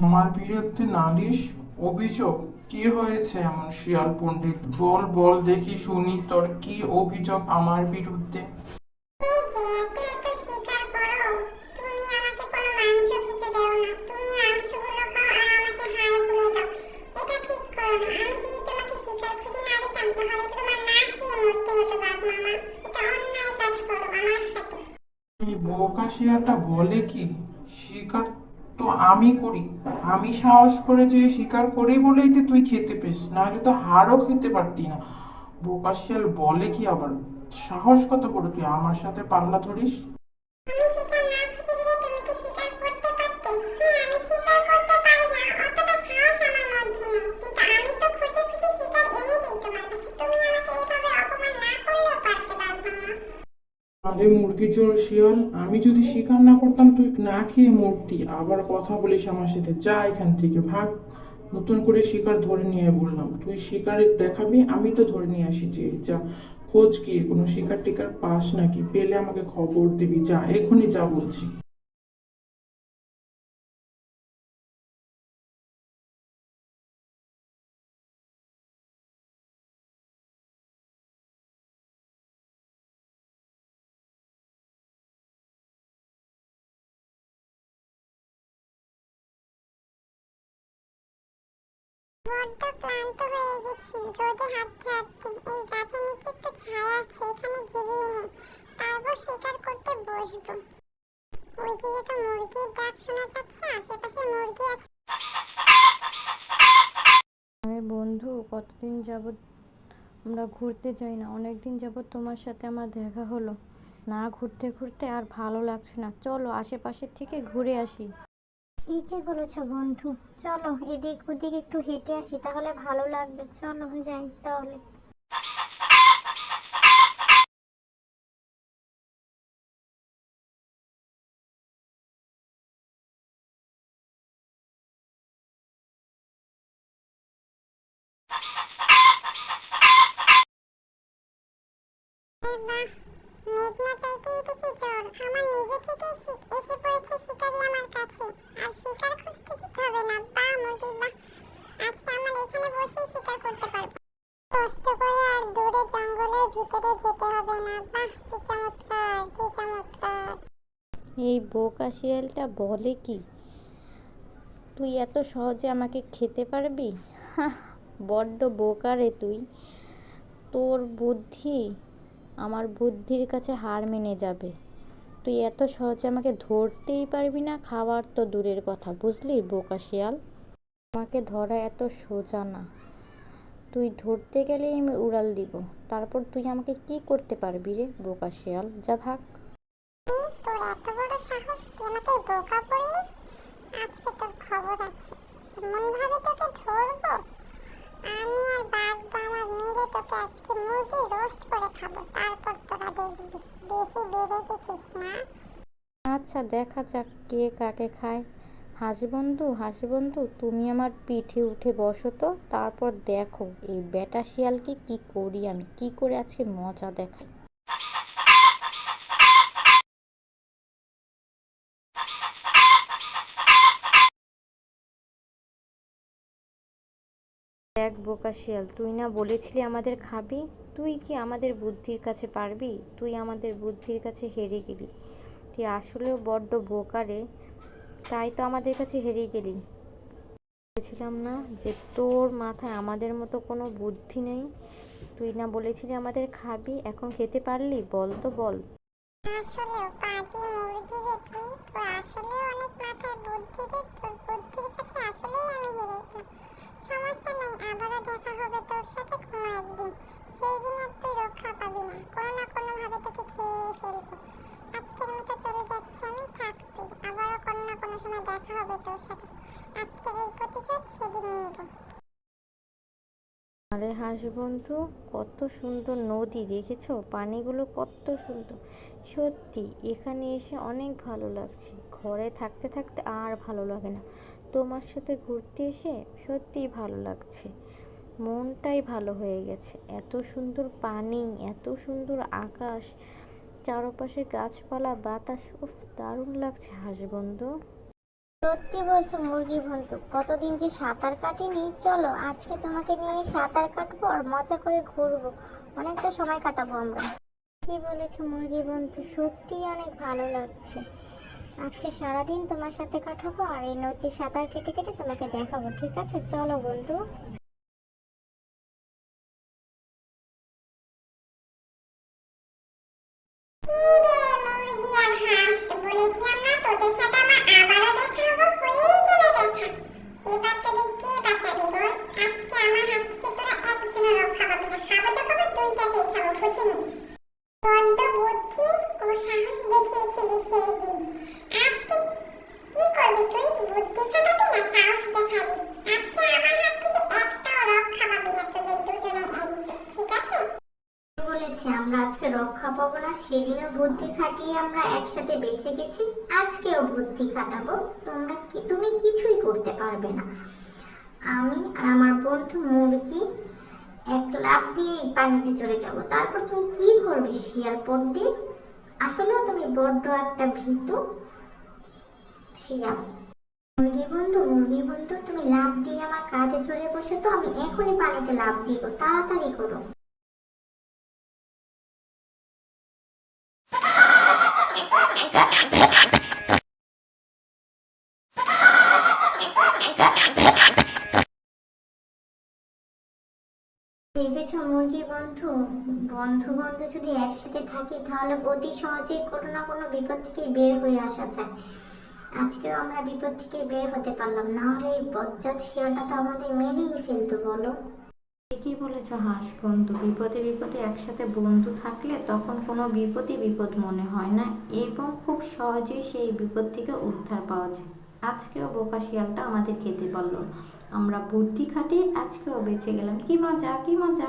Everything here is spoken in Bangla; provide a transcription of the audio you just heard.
আমার বিরুদ্ধে নালিশ অভিযোগ? কি হয়েছে এমন শিয়াল পণ্ডিত? বল বল, দেখি শুনি, তোর কি অভিযোগ আমার বিরুদ্ধে? শিয়ালটা বলে কি? শিকার তো আমি করি। আমি সাহস করে যে শিকার করি বলেই তো তুই খেতে পেস নাহলে তো হাড়ও খেতে পারতি না। বোকা শিয়াল বলে কি আবার? সাহস কত করে তুই আমার সাথে পাল্লা ধরিস? আরে মুরগি চোর শিয়াল, আমি যদি শিকার না করতাম, তুই না খেয়ে মূর্তি। আবার কথা বলিস আমার সাথে, যা এখান থেকে ভাগ। নতুন করে শিকার ধরে নিয়ে বললাম। তুই শিকারের দেখাবি, আমি তো ধরে নিয়ে আসি যে, যা। খোঁজ কি, কোনো শিকার টিকার পাস নাকি? পেলে আমাকে খবর দিবি। যা, এখনই যা বলছি। বড্ড ক্লান্ত হয়ে গেছি রোদে হাঁটতে হাঁটতে এই গাছের নিচে একটু ছায়া আছে, এখানে জিরিয়ে নিই। তারপর শিকার করতে বসবো। ওইদিকে তো মুরগির ডাক শোনা যাচ্ছে, আশেপাশে মুরগি আছে। বন্ধু, কতদিন যাবৎ আমরা ঘুরতে যাই না? অনেক দিন যাবৎ তোমার সাথে আমার দেখা হলো। না ঘুরতে ঘুরতে আর ভালো লাগছে না। চলো আশেপাশের থেকে ঘুরে আসি। ঠিকই বলেছ বন্ধু। চলো, এদিক ওদিক একটু হেঁটে আসি, তাহলে ভালো লাগবে। চলো, যাই তাহলে। আরে বাহ আমার নিজে থেকে এসে পড়েছে শিকারি আমার কাছে। আর শিকার খুঁজতে যেতে হবে না। বা মুরগি বাহ আজকে আমার এখানে বসেই শিকার করতে পারব। কষ্ট করে আর দূরে জঙ্গলের ভিতরে যেতে হবে না। বাহ, কি চমৎকার কি চমৎকার। এই বোকা শিয়ালটা বলে কি? তুই এত সহজে আমাকে খেতে পারবি? বড্ড বোকা রে তুই। তোর বুদ্ধি আমার বুদ্ধির কাছে হার মেনে যাবে। তুই এত সহজে আমাকে ধরতেই পারবি না, খাওয়ার তো দূরের কথা, বুঝলি বোকা শিয়াল? আমাকে ধরা এত সোজা না। তুই ধরতে গেলে আমি উড়াল দিব। তারপর তুই আমাকে কি করতে পারবি রে বোকা শিয়াল? যা ভাগ। তোর এত বড় সাহস আজকে তোর বেড়ে না? আচ্ছা দেখা যাক কে কাকে খায়। হাসবন্ধু হাসবন্ধু, তুমি আমার পিঠে উঠে বসো তো, তারপর দেখো এই বেটা শিয়ালকে কি করি আমি, কি করে আজকে মজা দেখাই। দেখ বোকা শিয়াল, তুই না বলেছিলি আমাদের খাবি? তুই কি আমাদের বুদ্ধির কাছে পারবি? তুই আমাদের বুদ্ধির কাছে হেরে গেলি। তুই আসলেও বড্ড বোকারে তাই তো আমাদের কাছে হেরে গেলি। বলেছিলাম না যে তোর মাথায় আমাদের মতো কোনো বুদ্ধি নেই? তুই না বলেছিলি আমাদের খাবি, এখন খেতে পারলি? বল তো বল। আসলেও পাজি মুরগি রে তুই তোর আসলেও অনেক মাথায় বুদ্ধি রে তোর বুদ্ধির কাছে আসলেই আমি হেরে সমস্যা নেই, আবারও দেখা হবে তোর সাথে কোনো একদিন। সেই দিন আর তুই রক্ষা পাবি না, কোনো না তোকে খেয়ে ফেলব। আজকের মতো চলে যাচ্ছি আমি, থাক তুই। আবারও কোনো না কোনো সময় দেখা হবে তোর সাথে। আজকের এই প্রতিশোধ সেদিনই। নিব আরে হাঁস বন্ধু, কত সুন্দর নদী দেখেছ? পানিগুলো কত সুন্দর। সত্যি, এখানে এসে অনেক ভালো লাগছে। ঘরে থাকতে থাকতে আর ভালো লাগে না। তোমার সাথে ঘুরতে এসে সত্যিই ভালো লাগছে। মনটাই ভালো হয়ে গেছে। এত সুন্দর পানি, এত সুন্দর আকাশ, চারপাশে গাছপালা, বাতাস, উফ, দারুণ লাগছে হাঁস বন্ধু। সত্যি বলছো, মুরগি বন্ধু। কতদিন যে সাঁতার কাটিনি, চলো আজকে তোমাকে নিয়ে সাঁতার কাটবো আর মজা করে ঘুরবো। অনেকটা সময় কাটাবো আমরা। কি বলেছ, মুরগি বন্ধু? সত্যি অনেক ভালো লাগছে। আজকে সারাদিন তোমার সাথে কাটাবো আর এই নদী সাঁতার কেটে কেটে তোমাকে দেখাবো, ঠিক আছে? চলো বন্ধু। রক্ষা পাবো না, সেদিনও বুদ্ধি খাটিয়ে আমরা একসাথে বেঁচে গেছি, আজকেও বুদ্ধি খাটাবো। তোমরা কি, তুমি কিছুই করতে পারবে না। আমি আর আমার বন্ধু মুরগি এক লাফ দিয়ে এই পানিতে চলে যাব। তারপর তুমি কি করবে, শিয়াল পণ্ডিত? আসলেও তুমি বড্ড একটা ভীতু শিয়াল। মুরগি বন্ধু মুরগি বন্ধু, তুমি লাফ দিয়ে আমার কাজে চলে বসে তো, আমি এখনই পানিতে লাফ দিব, তাড়াতাড়ি করো। দেখেছ মুরগি বন্ধু? বন্ধু বন্ধু যদি একসাথে থাকি, তাহলে অতি সহজেই কোনো না কোনো বিপদ থেকে বের হয়ে আসা যায়। আজকেও আমরা বিপদ থেকে বের হতে পারলাম। না হলে এই বজ্জাত শিয়ালটা তো আমাদের মেরেই ফেলতো, বলো। ঠিকই বলেছ হাঁস বন্ধু। বিপদে বিপদে একসাথে বন্ধু থাকলে তখন কোনো বিপদই বিপদ মনে হয় না, এবং খুব সহজেই সেই বিপদ থেকে উদ্ধার পাওয়া যায়। আজকেও বোকা শিয়ালটা আমাদের খেতে পারল আমরা বুদ্ধি খাটিয়ে আজকেও বেঁচে গেলাম। কি মজা কি মজা।